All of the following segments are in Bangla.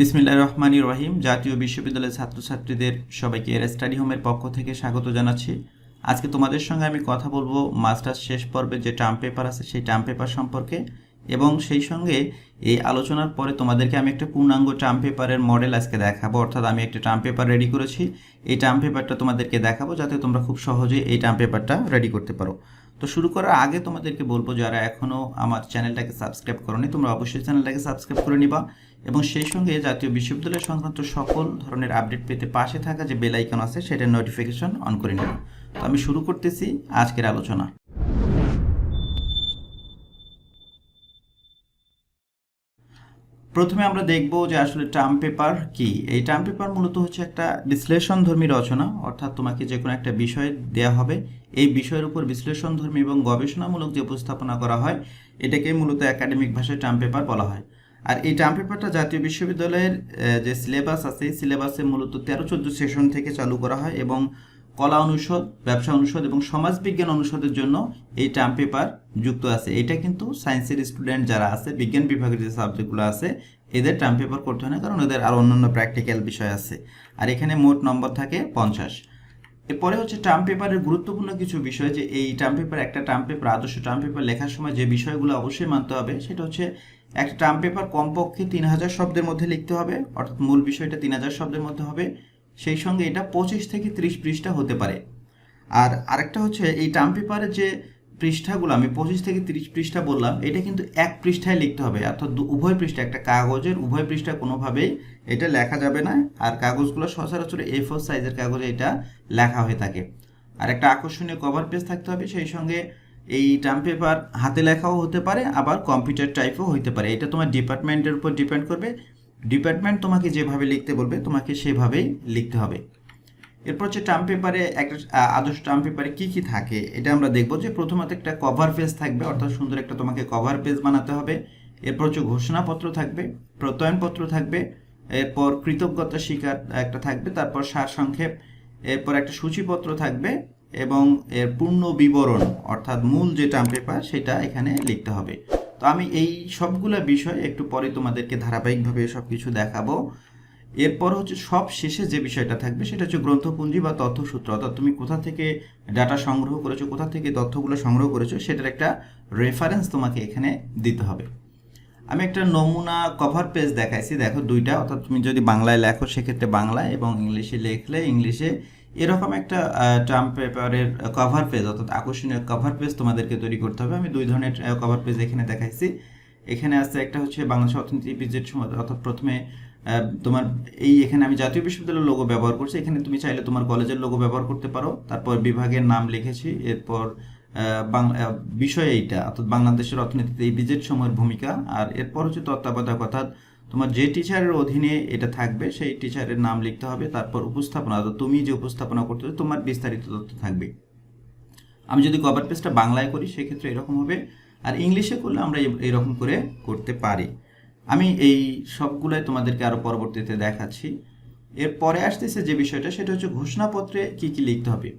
বিসমিল্লাহ রহমানি রহিম। জাতীয় বিশ্ববিদ্যালয়ের ছাত্রছাত্রীদের সবাইকে এর স্টাডি হোমের পক্ষ থেকে স্বাগত জানাচ্ছি। আজকে তোমাদের সঙ্গে আমি কথা বলব মাস্টার্স শেষ পর্বে যে টার্ম পেপার আছে সেই টার্ম পেপার সম্পর্কে এবং সেই সঙ্গে এই আলোচনার পরে তোমাদেরকে আমি একটা পূর্ণাঙ্গ টার্ম পেপারের মডেল আজকে দেখাবো। অর্থাৎ আমি একটা টার্ম পেপার রেডি করেছি। এই টার্ম পেপারটা তোমাদেরকে দেখাবো যাতে তোমরা খুব সহজে এই টার্ম পেপারটা রেডি করতে পারো। তো শুরু করার আগে তোমাদেরকে বলব, যারা এখনও আমার চ্যানেলটাকে সাবস্ক্রাইব করোনি, তোমরা অবশ্যই চ্যানেলটাকে সাবস্ক্রাইব করে নিবা। এবং সেই সঙ্গে জাতীয় বিশ্ববিদ্যালয় সংক্রান্ত সকল ধরনের আপডেট পেতে পাশে থাকা যে বেল আইকন আছে, সেটার নোটিফিকেশন অন করে নেব তো আমি শুরু করতেছি আজকের আলোচনা। প্রথমে আমরা দেখব যে আসলে টার্ম পেপার কি। এই টার্ম পেপার মূলত হচ্ছে একটা বিশ্লেষণধর্মী রচনা, অর্থাৎ তোমাকে যে কোনো একটা বিষয় দেয়া হবে, এই বিষয়ের উপর বিশ্লেষণধর্মী এবং গবেষণামূলক যে উপস্থাপনা করা হয় এটাকে মূলত একাডেমিক ভাষায় টার্ম পেপার বলা হয়। আর এই টার্ম পেপারটা জাতীয় বিশ্ববিদ্যালয়ের যে সিলেবাস আছে সিলেবাসে মূলত তেরো, চোদ্দ সেশন থেকে চালু করা হয় এবং কলা অনুষদ, ব্যবসা অনুষদ এবং সমাজবিজ্ঞান অনুষদের জন্য এই টার্ম পেপার যুক্ত আছে। এটা কিন্তু সায়েন্সের স্টুডেন্ট যারা আছে, বিজ্ঞান বিভাগের যে সাবজেক্টগুলো আছে, এদের টার্ম পেপার করতে হয় না, কারণ এদের আরও অন্যান্য প্র্যাকটিক্যাল বিষয় আছে। আর এখানে মোট নম্বর থাকে পঞ্চাশ। এরপরে হচ্ছে টার্ম পেপারের গুরুত্বপূর্ণ কিছু বিষয় যে এই টার্ম পেপার, একটা টার্ম পেপার, আদর্শ টার্ম পেপার লেখার সময় যে বিষয়গুলো অবশ্যই মানতে হবে, সেটা হচ্ছে একটা টার্ম পেপার কমপক্ষে তিন হাজার শব্দের মধ্যে লিখতে হবে, অর্থাৎ মূল বিষয়টা তিন হাজার শব্দের মধ্যে হবে। সেই সঙ্গে এটা পঁচিশ থেকে ত্রিশ পৃষ্ঠা হতে পারে। আর আরেকটা হচ্ছে এই টার্ম পেপারের যে পৃষ্ঠাগুলো, আমি পঁচিশ থেকে তিরিশ পৃষ্ঠা বললাম, এটা কিন্তু এক পৃষ্ঠায় লিখতে হবে। অর্থাৎ উভয় পৃষ্ঠা একটা কাগজের উভয় পৃষ্ঠা কোনোভাবেই এটা লেখা যাবে না। আর কাগজগুলো সচরাচর এ ফোর সাইজের কাগজে এটা লেখা হয়ে থাকে। আর একটা আকর্ষণীয় কভার পেজ থাকতে হবে, সেই সঙ্গে এই টার্ম পেপার হাতে লেখাও হতে পারে, আবার কম্পিউটার টাইপও হতে পারে। এটা তোমার ডিপার্টমেন্টের উপর ডিপেন্ড করবে। ডিপার্টমেন্ট তোমাকে যেভাবে লিখতে বলবে, তোমাকে সেভাবেই লিখতে হবে। এরপর হচ্ছে টার্ম পেপারে একটা আদর্শ টার্ম পেপারে কী কী থাকে, এটা আমরা দেখব যে প্রথমত একটা কভার পেজ থাকবে, অর্থাৎ সুন্দর একটা তোমাকে কভার পেজ বানাতে হবে। এরপর হচ্ছে ঘোষণাপত্র থাকবে, প্রত্যয়নপত্র থাকবে, এরপর কৃতজ্ঞতা স্বীকার একটা থাকবে, তারপর সারসংক্ষেপ, এরপর একটা সূচিপত্র থাকবে এবং এর পূর্ণ বিবরণ, অর্থাৎ মূল যে টার্ম পেপার সেটা এখানে লিখতে হবে। তো আমি এই সবগুলা বিষয় একটু পরে তোমাদেরকে ধারাবাহিকভাবে সব কিছু দেখাবো। এরপর হচ্ছে সব শেষে যে বিষয়টা থাকবে, সেটা হচ্ছে গ্রন্থপুঞ্জি বা তথ্যসূত্র। অর্থাৎ তুমি কোথা থেকে ডাটা সংগ্রহ করেছ, কোথা থেকে তথ্যগুলো সংগ্রহ করেছ, সেটার একটা রেফারেন্স তোমাকে এখানে দিতে হবে। আমি একটা নমুনা কভার পেজ দেখাইছি। দেখো দুইটা, অর্থাৎ তুমি যদি বাংলায় লেখো সেক্ষেত্রে বাংলায় এবং ইংলিশে লিখলে ইংলিশে এরকম একটা টার্ম পেপারের কভার পেজ অর্থাৎ আকর্ষণীয় কভার পেজ তোমাদেরকে তৈরি করতে হবে। আমি দুই ধরনের কভার পেজ এখানে দেখাইছি। এখানে আছে একটা হচ্ছে বাংলাদেশ অর্থনীতি বিজেট সময় অর্থাৎ প্রথমে তোমার এই এখানে আমি জাতীয় বিশ্ববিদ্যালয়ের লোগো ব্যবহার করছি। এখানে তুমি চাইলে তোমার কলেজের লোগো ব্যবহার করতে পারো। তারপর বিভাগের নাম লিখেছি, এরপর বিষয় এইটা। অর্থাৎ বাংলাদেশের অর্থনীতিতে এই ভিজিট সময়ের ভূমিকা, আর এরপর হচ্ছে তত্ত্বাবধায়ক, অর্থাৎ তোমার যে টিচারের অধীনে এটা থাকবে, সেই টিচারের নাম লিখতে হবে, তারপর উপস্থাপনা, অর্থাৎ তুমি যে উপস্থাপনা করতে তোমার বিস্তারিত তথ্য থাকবে। আমি যদি কভার পেজটা বাংলায় করি, সেক্ষেত্রে এরকম হবে, আর ইংলিশে করলে আমরা এরকম করে করতে পারি। আমি এই সবগুলোই তোমাদেরকে আরও পরবর্তীতে দেখাচ্ছি। এরপরে আসতেছে যে বিষয়টা, সেটা হচ্ছে ঘোষণাপত্রে কি কি লিখতে হবে।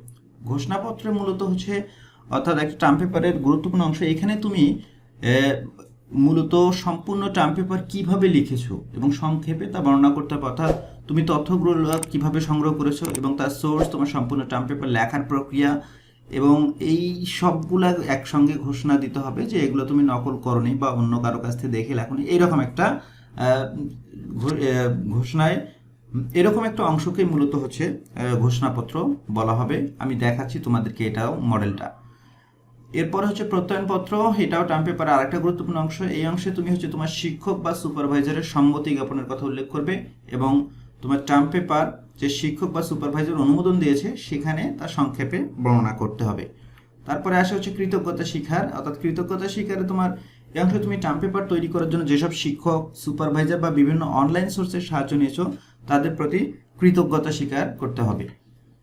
ঘোষণাপত্রে মূলত হচ্ছে অর্থাৎ একটা টার্ম পেপারের গুরুত্বপূর্ণ অংশ। এখানে তুমি মূলত সম্পূর্ণ টার্ম পেপার কীভাবে লিখেছো এবং সংক্ষেপে তা বর্ণনা করতে হবে। অর্থাৎ তুমি তথ্যগুলো কীভাবে সংগ্রহ করেছ এবং তার সোর্স তোমার সম্পূর্ণ টার্ম পেপার লেখার প্রক্রিয়া এবং এই সবগুলা একসঙ্গে ঘোষণা দিতে হবে যে এগুলো তুমি নকল করনি বা অন্য কারও কাছ থেকে দেখে লেখনি। এইরকম একটা ঘোষণায়, এরকম একটা অংশকে মূলত হচ্ছে ঘোষণাপত্র বলা হবে। আমি দেখাচ্ছি তোমাদেরকে এটাও মডেলটা এরপরে হচ্ছে প্রত্যয়নপত্র এটাও টার্ম পেপার আরেকটা গুরুত্বপূর্ণ অংশ, এই অংশে তুমি হচ্ছে তোমার শিক্ষক বা সুপারভাইজারের সম্মতি জ্ঞাপনের কথা উল্লেখ করবে এবং তোমার টার্ম পেপার যে শিক্ষক বা সুপারভাইজার অনুমোদন দিয়েছে, সেখানে তার সংক্ষেপে বর্ণনা করতে হবে। তারপরে আসে হচ্ছে কৃতজ্ঞতা শিখার, অর্থাৎ কৃতজ্ঞতা শিকারে তোমার এই অংশে তুমি টার্ম পেপার তৈরি করার জন্য যেসব শিক্ষক সুপারভাইজার বা বিভিন্ন অনলাইন সোর্সের সাহায্য নিয়েছো, তাদের প্রতি কৃতজ্ঞতা স্বীকার করতে হবে।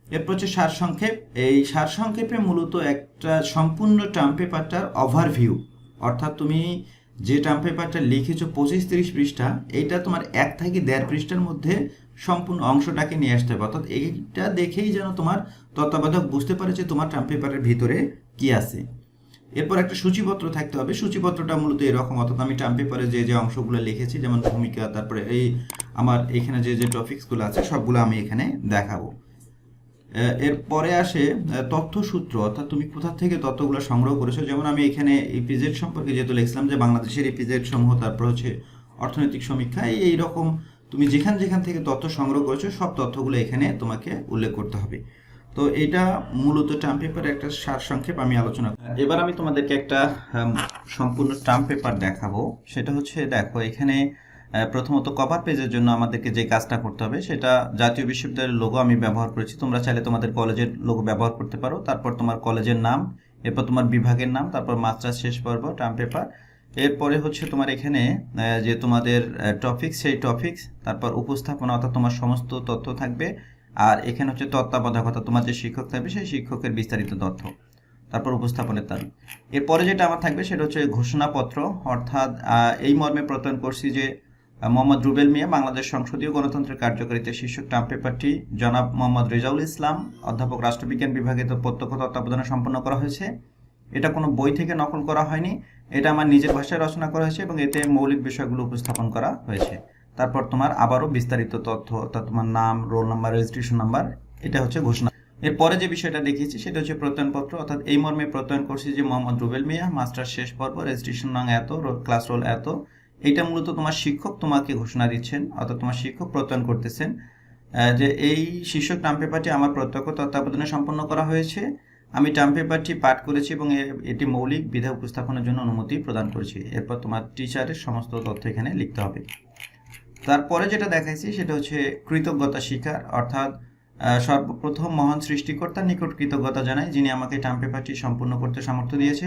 এরপর হচ্ছে সারসংক্ষেপ এই সারসংক্ষেপে মূলত একটা সম্পূর্ণ টার্ম পেপারটার ওভারভিউ অর্থাৎ তুমি যে টার্ম পেপারটা লিখেছো পঁচিশ তিরিশ পৃষ্ঠা, এইটা তোমার এক থেকে দেড় পৃষ্ঠার মধ্যে সম্পূর্ণ অংশটাকে নিয়ে আসতে হবে। অর্থাৎ এইটা দেখেই যেন তোমার তত্ত্বাবধায়ক বুঝতে পারে যে তোমার টার্ম পেপারের ভিতরে কি আছে। এরপর একটা সূচিপত্র থাকতে হবে। সূচিপত্রটা মূলত এরকম। অর্থাৎ আমি টার্ম পেপারে যে যে অংশগুলো লিখেছি, যেমন ভূমিকা, তারপরে এই আমার এখানে যে যে টপিকসগুলো আছে, সবগুলো আমি এখানে দেখাবো। এরপরে আসে তথ্যসূত্র, অর্থাৎ তুমি কোথা থেকে তথ্যগুলো সংগ্রহ করেছ? যেমন আমি এখানে ইপিজেড সম্পর্কে যেহেতু লিখছিলাম যে বাংলাদেশের ইপিজেড সমূহ, তারপর হচ্ছে অর্থনৈতিক সমীক্ষা, এই রকম তুমি যেখান যেখান থেকে তথ্য সংগ্রহ করেছ, সব তথ্যগুলো এখানে তোমাকে উল্লেখ করতে হবে। তো এটা মূলত টার্ম পেপারের একটা সার সংক্ষেপ আমি আলোচনা এবার আমি তোমাদেরকে একটা সম্পূর্ণ টার্ম পেপার দেখাবো। সেটা হচ্ছে, দেখো, এখানে প্রথমত কভার পেজের জন্য আমাদেরকে যে কাজটা করতে হবে, সেটা জাতীয় বিশ্ববিদ্যালয়ের লোগো আমি ব্যবহার করেছি। তোমরা চাইলে তোমাদের কলেজের লোগো ব্যবহার করতে পারো। তারপর তোমার কলেজের নাম, এরপর তোমার বিভাগের নাম, তারপর মাস্টার্স শেষ পর্ব টার্ম পেপার এরপরে হচ্ছে তোমার এখানে যে তোমাদের টপিক্স সেই টপিক্স তারপর উপস্থাপনা অর্থাৎ তোমার সমস্ত তথ্য থাকবে। আর এখানে হচ্ছে তত্ত্বাবধায়কতা, তোমার যে শিক্ষক থাকবে, সেই শিক্ষকের বিস্তারিত তথ্য, তারপর উপস্থাপনের তারিখ। এরপরে যেটা আমার থাকবে, সেটা হচ্ছে ঘোষণাপত্র। অর্থাৎ এই মর্মে প্রত্যয়ন করছি যে মোহাম্মদ রুবেল মিয়া, বাংলাদেশ সংসদীয় গণতন্ত্রের কার্যকারিতা শীর্ষক টার্ম পেপারটি জনাব মোহাম্মদ রেজাউল ইসলাম, অধ্যাপক রাষ্ট্রবিজ্ঞান বিভাগে প্রত্যক্ষ তত্ত্বাবধানে সম্পন্ন করা হয়েছে। এটা কোনো বই থেকে নকল করা হয়নি। এটা আমার নিজের ভাষায় রচনা করা হয়েছে এবং এতে মৌলিক বিষয়গুলো উপস্থাপন করা হয়েছে। তারপর তোমার আবারও বিস্তারিত তথ্য, অর্থাৎ তোমার নাম, রোল নাম্বার, রেজিস্ট্রেশন নাম্বার, এটা হচ্ছে ঘোষণা। এরপরে যে বিষয়টা দেখিয়েছি, সেটা হচ্ছে প্রত্যয়নপত্র। অর্থাৎ এই মর্মে প্রত্যয়ন করছি যে মোহাম্মদ রুবেল মিয়া মাস্টার শেষ পর্ব, রেজিস্ট্রেশন নং এত ক্লাস রোল এত এটা মূলত তোমার শিক্ষক তোমাকে ঘোষণা দিচ্ছেন, অর্থাৎ তোমার শিক্ষক প্রত্যয়ন করতেছেন যে এই শীর্ষক টার্ম পেপারটি আমার প্রত্যক্ষ তত্ত্বাবধানে সম্পন্ন করা হয়েছে। আমি টার্ম পেপারটি পাঠ করেছি এবং এটি মৌলিক বিধা উপস্থাপনের জন্য অনুমতি প্রদান করেছি। এরপর তোমার টিচারের সমস্ত তথ্য এখানে লিখতে হবে। তারপরে যেটা দেখাইছি সেটা হচ্ছে কৃতজ্ঞতা শিকার অর্থাৎ সর্বপ্রথম মহান সৃষ্টিকর্তার নিকট কৃতজ্ঞতা জানাই, যিনি আমাকে টার্ম পেপারটি সম্পূর্ণ করতে সামর্থ্য দিয়েছে।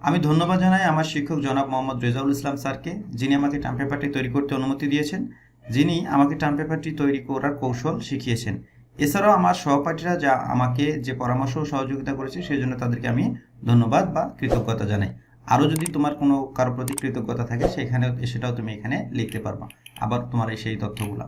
আমি ধন্যবাদ জানাই আমার শিক্ষক জনাব মোহাম্মদ রেজাউল ইসলাম স্যারকে, যিনি আমাকে টার্ম পেপারটি তৈরি করতে অনুমতি দিয়েছেন, যিনি আমাকে টার্ম পেপারটি তৈরি করার কৌশল শিখিয়েছেন। এছাড়াও আমার সহপাঠীরা যা আমাকে যে পরামর্শ সহযোগিতা করেছে সেই জন্য তাদেরকে আমি ধন্যবাদ বা কৃতজ্ঞতা জানাই। আরও যদি তোমার কোনো কারও প্রতি কৃতজ্ঞতা থাকে সেখানে সেটাও তুমি এখানে লিখতে পারবা। আবার তোমার এই সেই তথ্যগুলো।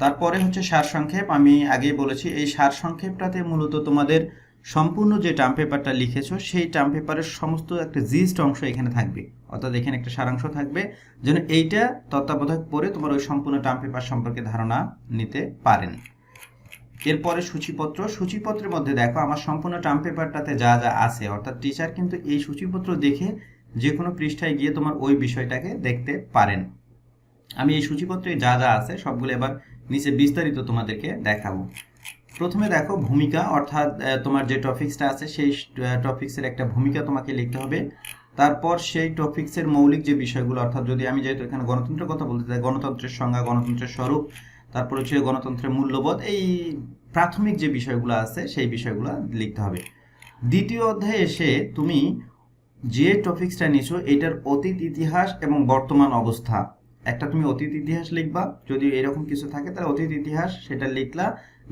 তারপরে হচ্ছে সার সংক্ষেপ আমি আগেই বলেছি, এই সার সংক্ষেপটাতে মূলত তোমাদের সম্পূর্ণ যে টার্ম পেপারটা লিখেছো, সেই টার্ম পেপারের সমস্ত একটা জিস্ট অংশ এখানে থাকবে। অর্থাৎ এখানে একটা সারাংশ থাকবে, যেন এইটা তত্ত্বাবধায়ক পরে তোমার ওই সম্পূর্ণ টার্ম পেপার সম্পর্কে ধারণা নিতে পারেন। এরপরে সূচিপত্র, সূচিপত্রের মধ্যে দেখো, আমার সম্পূর্ণ টার্ম পেপারটাতে যা যা আছে, অর্থাৎ টিচার কিন্তু এই সূচিপত্র দেখে যে কোনো পৃষ্ঠায় গিয়ে তোমার ওই বিষয়টাকে দেখতে পারেন। আমি এই সূচিপত্রে যা যা আছে, সবগুলো এবার নিচে বিস্তারিত তোমাদেরকে দেখাবো। প্রথমে দেখো ভূমিকা, অর্থাৎ তোমার যে টপিক্সটা আছে সেই টপিক্সের একটা ভূমিকা তোমাকে লিখতে হবে। তারপর সেই টপিক্সের মৌলিক যে বিষয়গুলো, অর্থাৎ যদি আমি যেহেতু এখানে গণতন্ত্রের কথা বলতে চাই, গণতন্ত্রের সংজ্ঞা, গণতন্ত্রের স্বরূপ, তারপর হচ্ছে গণতন্ত্রের মূল্যবোধ, এই প্রাথমিক যে বিষয়গুলো আছে সেই বিষয়গুলো লিখতে হবে। দ্বিতীয় অধ্যায়ে এসে তুমি যে টপিক্সটা নিছো, এটার অতীত ইতিহাস এবং বর্তমান অবস্থা। একটা তুমি অতীত ইতিহাস লিখবা, যদি এরকম কিছু থাকে, তাহলে অতীত ইতিহাস সেটা লিখলা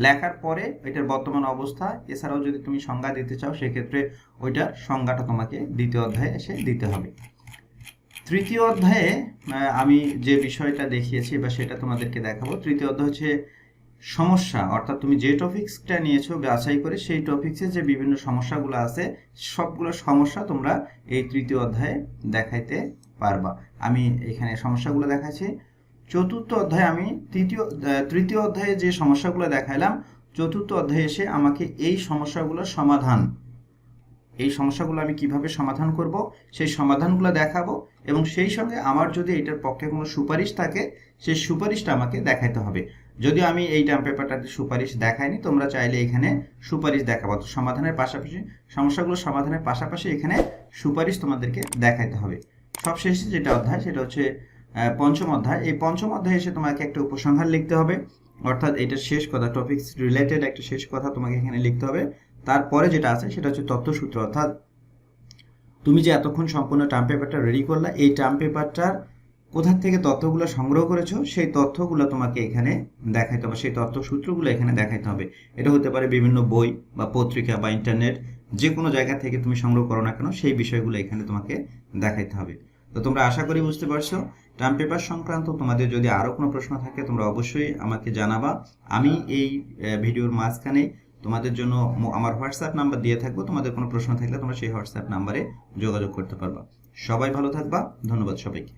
লেখার পরে এটার বর্তমান অবস্থা, এছাড়াও যদি তুমি সংজ্ঞা দিতে চাও, সেক্ষেত্রে ওইটার সংজ্ঞাটা তোমাকে দ্বিতীয় অধ্যায়ে এসে দিতে হবে। তৃতীয় অধ্যায়ে আমি যে বিষয়টা দেখিয়েছি বা সেটা তোমাদেরকে দেখাবো। তৃতীয় অধ্যায় হচ্ছে সমস্যা, অর্থাৎ তুমি যে টপিক্সটা নিয়েছো বাছাই করে, সেই টপিক্সে যে বিভিন্ন সমস্যাগুলো আছে, সবগুলো সমস্যা তোমরা এই তৃতীয় অধ্যায়ে দেখাইতে পারবা। আমি এখানে সমস্যাগুলো দেখাচ্ছি। চতুর্থ অধ্যায়ে আমি তৃতীয় তৃতীয় অধ্যায়ে যে সমস্যাগুলো দেখাইলাম, চতুর্থ অধ্যায়ে এসে আমাকে এই সমস্যাগুলোর সমাধান, এই সমস্যাগুলো আমি কীভাবে সমাধান করব, সেই সমাধানগুলো দেখাবো এবং সেই সঙ্গে আমার যদি এটার পক্ষে কোনো সুপারিশ থাকে, সেই সুপারিশটা আমাকে দেখাইতে হবে। যদিও আমি এই টার্ম পেপারটাতে সুপারিশ দেখাইনি, তোমরা চাইলে এখানে সুপারিশ দেখাবো। তো সমাধানের পাশাপাশি, সমস্যাগুলো সমাধানের পাশাপাশি এখানে সুপারিশ তোমাদেরকে দেখাইতে হবে। সবশেষে যেটা অধ্যায়, সেটা হচ্ছে পঞ্চম অধ্যায়। এই পঞ্চম অধ্যায়ে এসে তোমাকে একটা উপসংহার লিখতে হবে। অর্থাৎ এটা শেষ কথা টপিক্স রিলেটেড একটা শেষ কথা তোমাকে এখানে লিখতে হবে। তারপরে যেটা আছে সেটা হচ্ছে তথ্যসূত্র অর্থাৎ তুমি যে এতক্ষণ সম্পূর্ণ টার্ম পেপারটা রেডি করলা, এই টার্ম পেপারটার কোথা থেকে তথ্যগুলো সংগ্রহ করেছ, সেই তথ্যগুলো তোমাকে এখানে দেখাইতে হবে, সেই তথ্য সূত্রগুলো এখানে দেখাইতে হবে। এটা হতে পারে বিভিন্ন বই বা পত্রিকা বা ইন্টারনেট যে কোনো জায়গা থেকে তুমি সংগ্রহ করো না কেন, সেই বিষয়গুলো এখানে তোমাকে দেখাইতে হবে। তো তোমরা আশা করি বুঝতে পারছ। টার্ম পেপার সংক্রান্ত তোমাদের যদি আরও কোনো প্রশ্ন থাকে, তোমরা অবশ্যই আমাকে জানাবা। আমি এই ভিডিওর মাঝখানে তোমাদের জন্য আমার হোয়াটসঅ্যাপ নাম্বার দিয়ে থাকব। তোমাদের কোনো প্রশ্ন থাকলে তোমরা সেই হোয়াটসঅ্যাপ নাম্বারে যোগাযোগ করতে পারবা। সবাই ভালো থাকবা। ধন্যবাদ সবাইকে।